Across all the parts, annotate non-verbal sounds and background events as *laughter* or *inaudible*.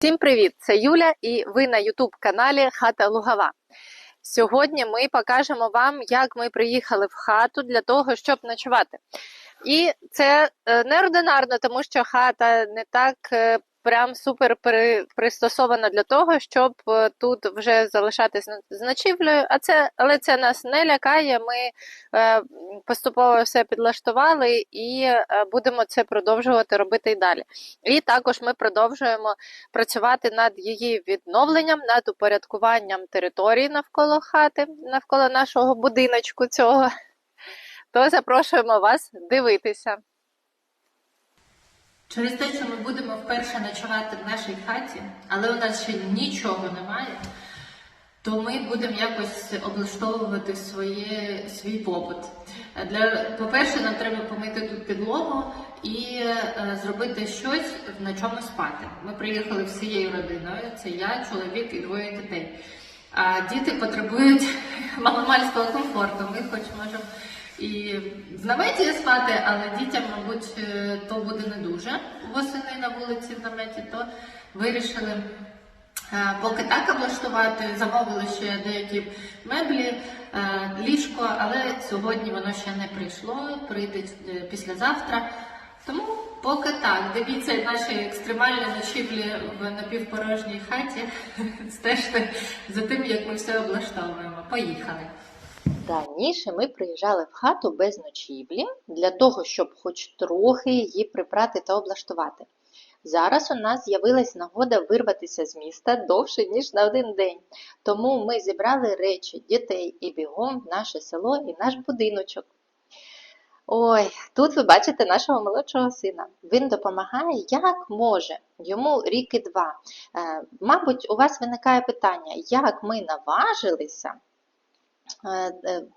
Всім привіт! Це Юля, і ви на Ютуб каналі Хата Лугава. Сьогодні ми покажемо вам, як ми приїхали в хату для того, щоб ночувати. І це е, неординарно, тому що хата не так е, прям супер при- пристосована для того, щоб е, тут вже залишатись з ночівлею. А це, але це нас не лякає. Ми е, поступово все підлаштували і е, будемо це продовжувати робити і далі. І також ми продовжуємо працювати над її відновленням, над упорядкуванням території навколо хати, навколо нашого будиночку цього. То запрошуємо вас дивитися. Через те, що ми будемо вперше ночувати в нашій хаті, але у нас ще нічого немає, то ми будемо якось облаштовувати своє, свій побут. Для, по-перше, нам треба помити тут підлогу і е, зробити щось, на чому спати. Ми приїхали всією родиною, це я, чоловік і двоє дітей. А діти потребують маломальського комфорту. Ми хоч можемо і в наметі спати, але дітям, мабуть, е, то буде не дуже восени на вулиці в наметі, то вирішили е, поки так облаштувати, замовили ще деякі меблі, е, ліжко, але сьогодні воно ще не прийшло, прийде післязавтра. Тому поки так, дивіться наші екстремальні ночівлі в напівпорожній хаті, *laughs* стежте за тим, як ми все облаштовуємо. Поїхали! Раніше ми приїжджали в хату без ночівлі для того, щоб хоч трохи її прибрати та облаштувати. Зараз у нас з'явилась нагода вирватися з міста довше, ніж на один день. Тому ми зібрали речі дітей і бігом в наше село і наш будиночок. Ой, тут ви бачите нашого молодшого сина. Він допомагає як може. Йому ріки два. Е, мабуть, у вас виникає питання, як ми наважилися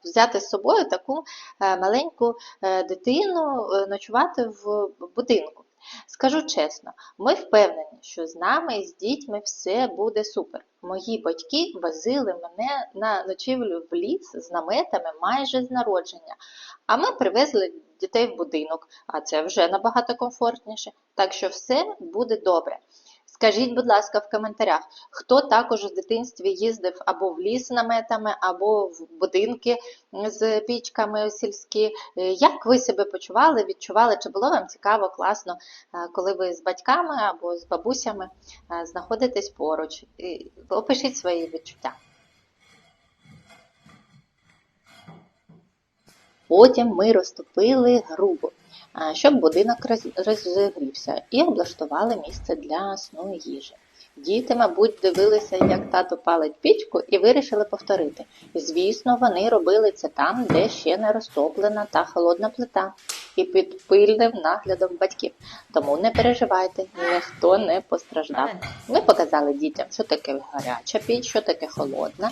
взяти з собою таку е, маленьку е, дитину е, ночувати в будинку. Скажу чесно, ми впевнені, що з нами з дітьми все буде супер. Мої батьки возили мене на ночівлю в ліс з наметами майже з народження, а ми привезли дітей в будинок, а це вже набагато комфортніше. Так що все буде добре. Скажіть, будь ласка, в коментарях, хто також в дитинстві їздив або в ліс наметами, або в будинки з пічками сільські. Е, Як ви себе почували, відчували? Чи було вам цікаво, класно, е, коли ви з батьками або з бабусями е, знаходитесь поруч? Опишіть свої відчуття. Потім ми розтопили грубо, щоб будинок роз- розігрівся, і облаштували місце для сну і їжі. Діти, мабуть, дивилися, як тато палить пічку, і вирішили повторити. Звісно, вони робили це там, де ще не розтоплена та холодна плита, і під пильним наглядом батьків. Тому не переживайте, ніхто не постраждав. Ми показали дітям, що таке гаряча піч, що таке холодна,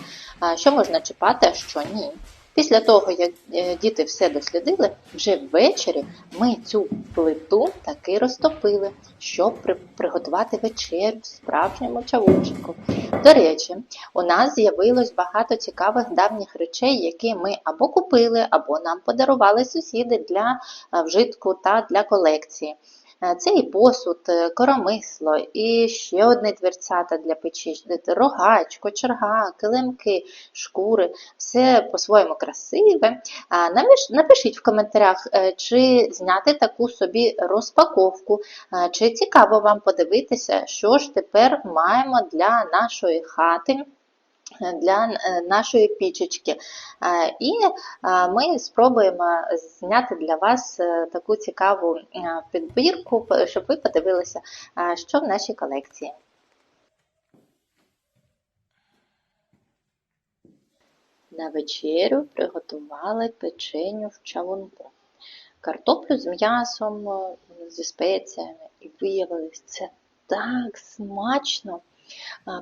що можна чіпати, а що ні. Після того, як е, діти все дослідили, вже ввечері ми цю плиту таки розтопили, щоб при- приготувати вечерю справжньому чавунчику. До речі, у нас з'явилось багато цікавих давніх речей, які ми або купили, або нам подарували сусіди для е, вжитку та для колекції. Е, Це і посуд, е, коромисло, і ще одне дверцята для печі, рогач, кочерга, килимки, шкури, все по-своєму красиве. Напишіть в коментарях, е, чи зняти таку собі розпаковку, е, чи цікаво вам подивитися, що ж тепер маємо для нашої хати. Для е, нашої пічечки. Е, І е, ми спробуємо зняти для вас таку цікаву підбірку, щоб ви подивилися, що в нашій колекції. На вечерю приготували печеню в чавунку. Картоплю з м'ясом, зі спеціями, і виявилось це так смачно.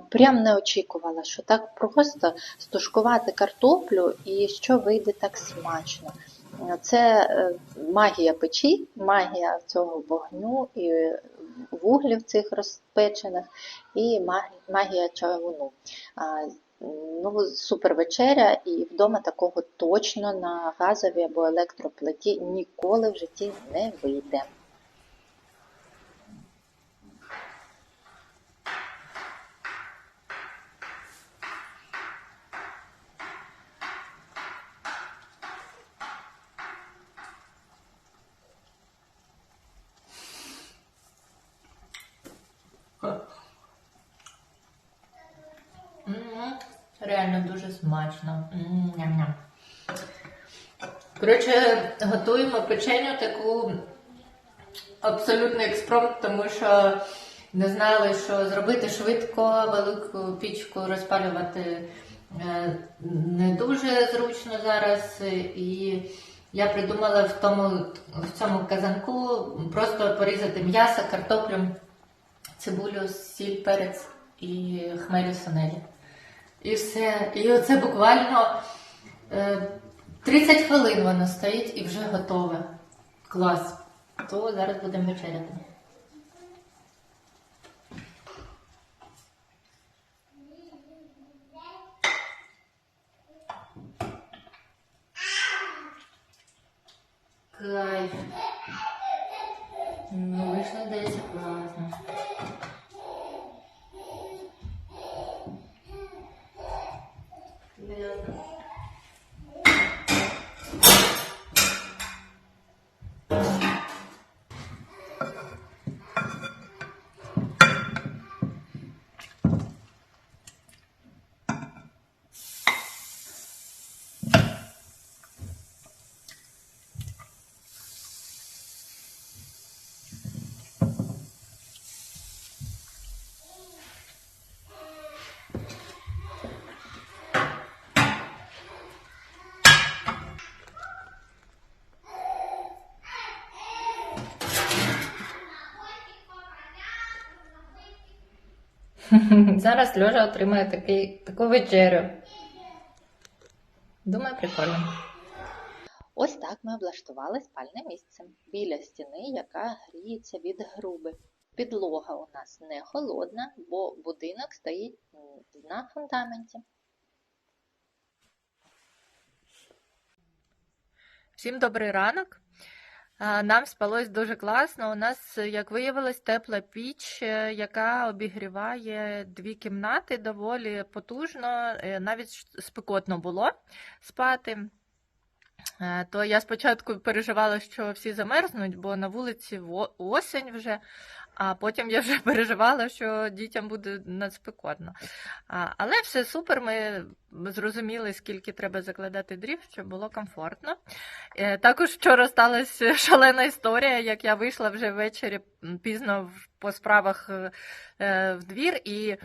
Прям не очікувала, що так просто стушкувати картоплю і що вийде так смачно. Це е, магія печі, магія цього вогню і вуглів цих розпечених, і магія чавуну. Ну, супер вечеря, і вдома такого точно на газовій або електроплиті ніколи в житті не вийде. Реально дуже смачно. Ням-ням. Коротше, готуємо печеню таку абсолютний експромт, тому що не знали, що зробити швидко, велику пічку розпалювати е, не дуже зручно зараз. І я придумала в тому в цьому казанку просто порізати м'ясо, картоплю, цибулю, сіль, перець і хмелі сонелі. І все. І оце буквально е, 30 хвилин воно стоїть і вже готове. Клас. То зараз будемо вечеряти. Кайф. Ну, вийшло десь класно. *laughs* Зараз Льожа отримає такий, таку вечерю. Думаю, прикольно. Ось так ми облаштували спальне місце біля стіни, яка гріється від груби. Підлога у нас не холодна, бо будинок стоїть на фундаменті. Всім добрий ранок. Нам спалось дуже класно. У нас, як виявилось, тепла піч, е, яка обігріває дві кімнати доволі потужно, е, навіть спекотно було спати. Е, То я спочатку переживала, що всі замерзнуть, бо на вулиці осінь вже, а потім я вже *laughs* переживала, що дітям буде надспекотно. Але все супер, ми зрозуміли, скільки треба закладати дрів, щоб було комфортно. Е, Також вчора сталася *laughs* шалена історія, як я вийшла вже ввечері пізно в- по справах е, е, в двір і.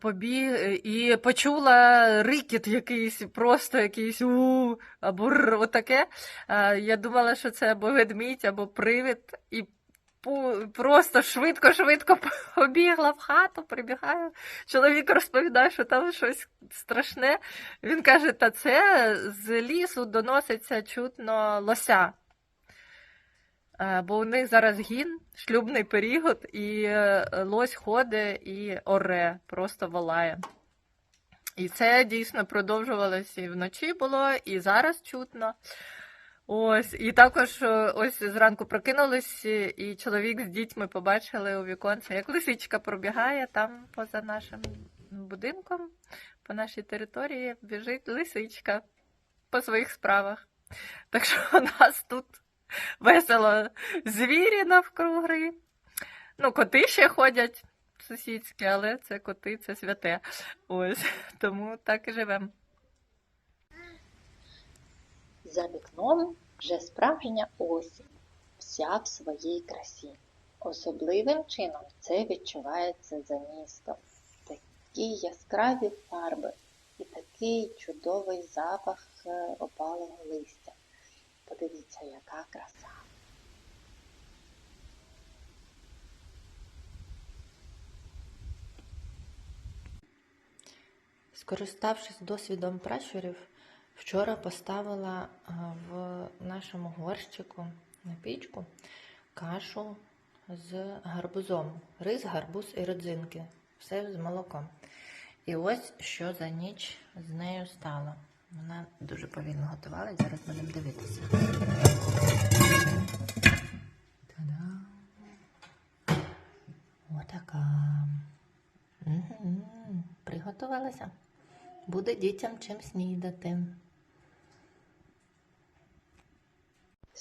Побіг і почула рикіт якийсь, просто якийсь у або отаке. Я думала, що це або ведмідь, або привид, і просто швидко-швидко *laughs* побігла в хату, прибігаю. Чоловік розповідає, що там щось страшне. Він каже: та це з лісу доноситься чутно лося. Е, Бо у них зараз гін, шлюбний період, і е, лось ходить і оре, просто волає. І це дійсно продовжувалося і вночі було, і зараз чутно. Ось, і також е, ось зранку прокинулись, і- чоловік з дітьми побачили у віконце, як лисичка пробігає там поза нашим будинком, по нашій території біжить лисичка по своїх справах. Так що у нас тут весело звірі навкруги. Ну, коти ще ходять сусідські, але це коти, це святе. Ось, *laughs* тому так і живемо. За вікном вже справжня осінь, вся в своїй красі. Особливим чином це відчувається за містом. Такі яскраві фарби і такий чудовий запах е, опалого листя. Подивіться, яка краса. Скориставшись досвідом пращурів, вчора поставила в нашому горщику на пічку кашу з гарбузом. Рис, гарбуз і родзинки. Все з молоком. І ось що за ніч з нею стало. Вона дуже повільно готувалась, зараз будемо дивитися. Отака. Приготувалася. Буде дітям чим снідати.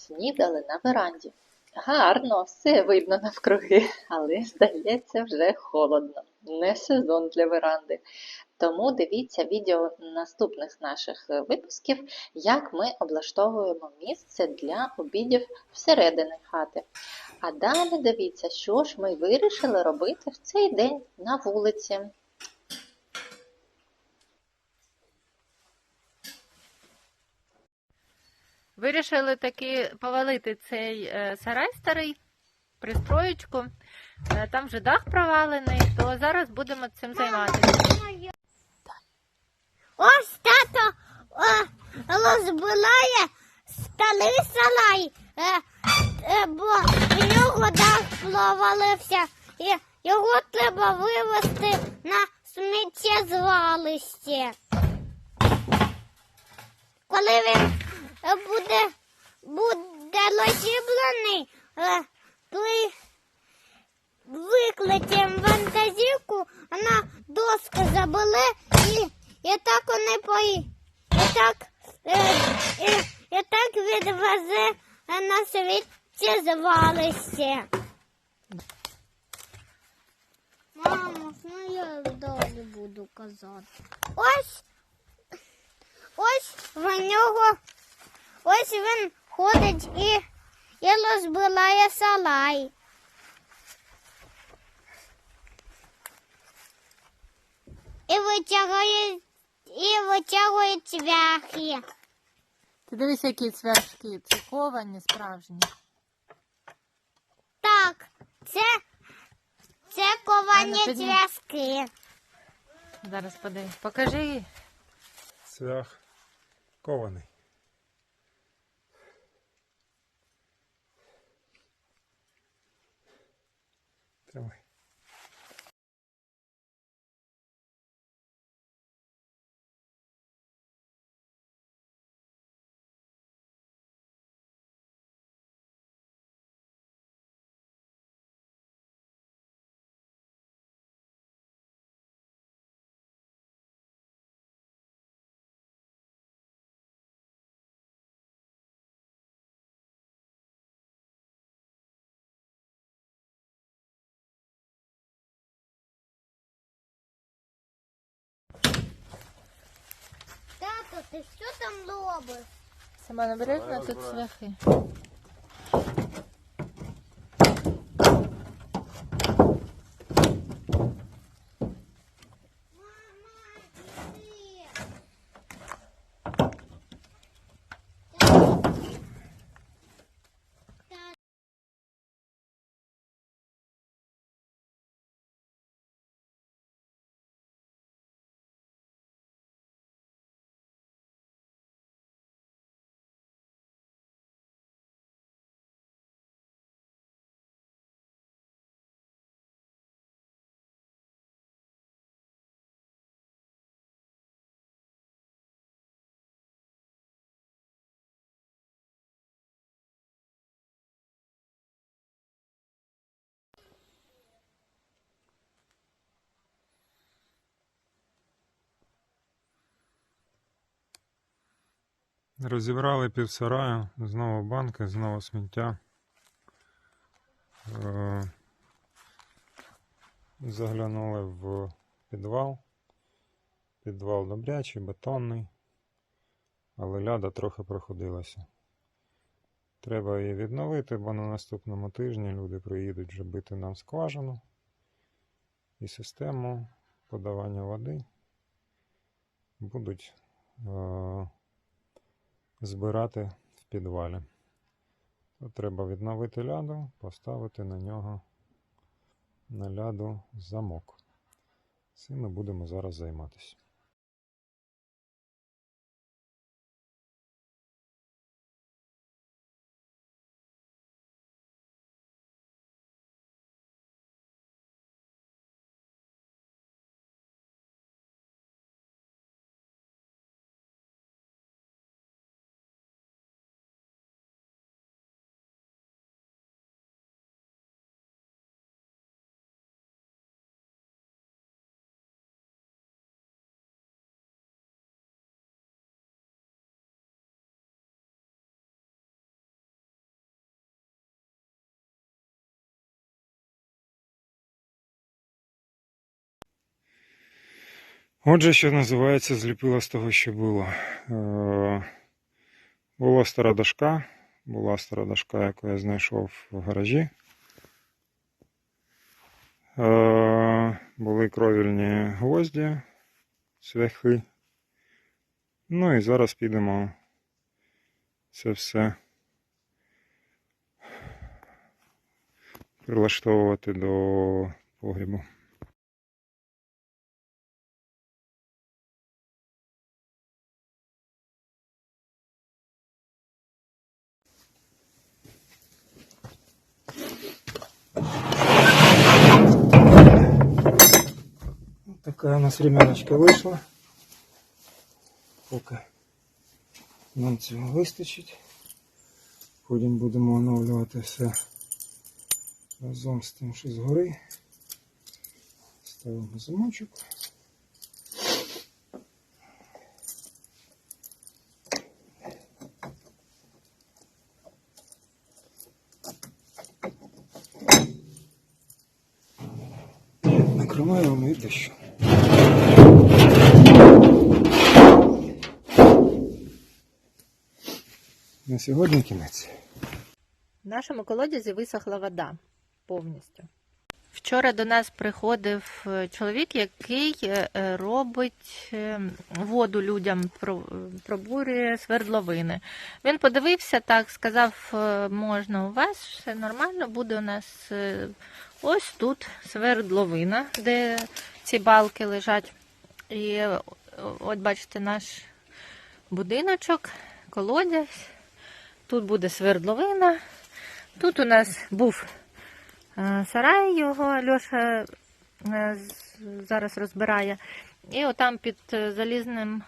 Снідали на веранді. Гарно, все видно навкруги, але, здається, вже холодно. Не сезон для веранди. Тому дивіться відео наступних наших випусків, як ми облаштовуємо місце для обідів всередині хати. А далі дивіться, що ж ми вирішили робити в цей день на вулиці. Вирішили таки повалити цей е, сарай старий, пристроєчку. Е, Там вже дах провалений, то зараз будемо цим займатися. Ось тато розбирає старий салай, е, бо в нього дах провалився, і його треба вивезти на сміттєзвалище. Коли він буде, буде розібраний, е, при викличем вантазівку, вона доски забере і, і так вони пої. І так, е, і, і так відвезе на світі звалище. Мамо, ну я далі буду казати. Ось, ось в нього, ось він ходить і, і розбирає салай. І витягує, і витягує цвяхи. Ти дивись, які цвяшки, це ковані справжні. Так, це, це ковані підніми. цвяшки. Зараз подивись. Покажи. Цвях кований. definitely. Ти що там робиш? Сама набережна, тут цвяхи. Розібрали півсараю, знову банки, знову сміття. Е, Заглянули в підвал. Підвал добрячий, бетонний, але ляда трохи проходилася. Треба її відновити, бо на наступному тижні люди приїдуть вже бити нам скважину і систему подавання води будуть е, збирати в підвалі. Тут треба відновити ляду, поставити на нього на ляду замок. Цим ми будемо зараз займатися. Отже, що називається, зліпила з того, що було. Е, була стара дошка, була стара дошка, яку я знайшов в гаражі. Е, були кровільні гвозді, цвяхи. Ну і зараз підемо це все прилаштовувати до погрібу. Такая у нас ремяночка вийшла. Поки нам цього вистачить. Потім будемо оновлювати все разом з тим, що згори. Ставимо замочок. Накриваємо і дощу. На сьогодні кінець. В нашому колодязі висохла вода повністю. Вчора до нас приходив е, чоловік, який е, е, робить воду людям, про- пробурює свердловини. Він подивився так, сказав, можна у вас, все нормально, буде у нас ось тут свердловина, де ці балки лежать. І от бачите наш будиночок, колодязь. Тут буде свердловина. Тут у нас був е, сарай, його Льоша е, зараз розбирає. І отам під е, залізним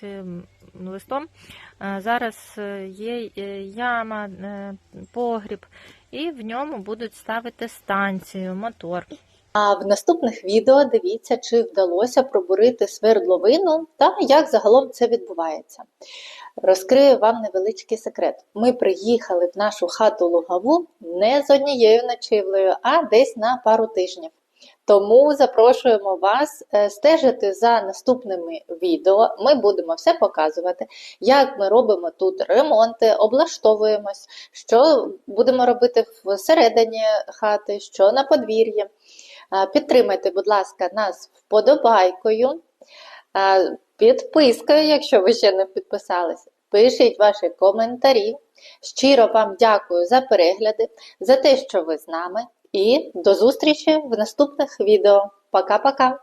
цим листом зараз є яма, погріб, і в ньому будуть ставити станцію, мотор. А в наступних відео дивіться, чи вдалося пробурити свердловину та як загалом це відбувається. Розкрию вам невеличкий секрет. Ми приїхали в нашу хату лугаву не з однією ночівлею, а десь на пару тижнів. Тому запрошуємо вас е, стежити за наступними відео. Ми будемо все показувати, як ми робимо тут ремонти, облаштовуємось, що будемо робити всередині хати, що на подвір'ї. Підтримайте, будь ласка, нас вподобайкою, підпискою, якщо ви ще не підписалися. Пишіть ваші коментарі. Щиро вам дякую за перегляди, за те, що ви з нами. І до зустрічі в наступних відео. Пока-пока!